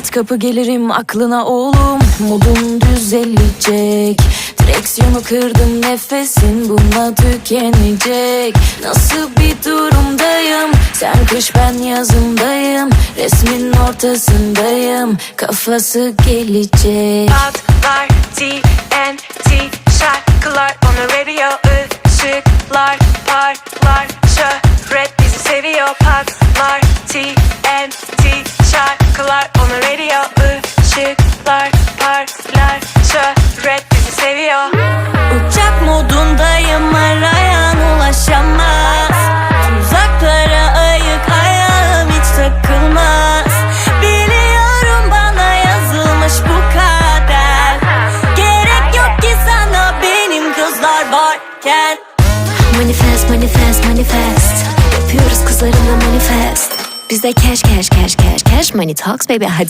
Çat kapı gelirim aklına oğlum. Modun düzelecek. Direksiyonu kırdım nefesin bununla tükenecek. Nasıl bir durumdayım? Sen kış ben yazımdayım Resmin ortasındayım. Kafası gelecek. Patlar TNT şarkılar. On the radio ışıklar parlar. Şöhret bizi seviyor. Patlar TNT şarkılar on the radio. Işıklar parlar. Şöhret bizi seviyor. Uçak modundayım arayan ulaşamaz. Tuzaklara ayık ayağım hiç takılmaz. Biliyorum bana yazılmış bu kader. Gerek yok ki sana benim kızlar varken. Manifest manifest manifest. Yapıyoruz kızlarımla manifest Bizde cash cash cash cash cash money talks baby. Hadi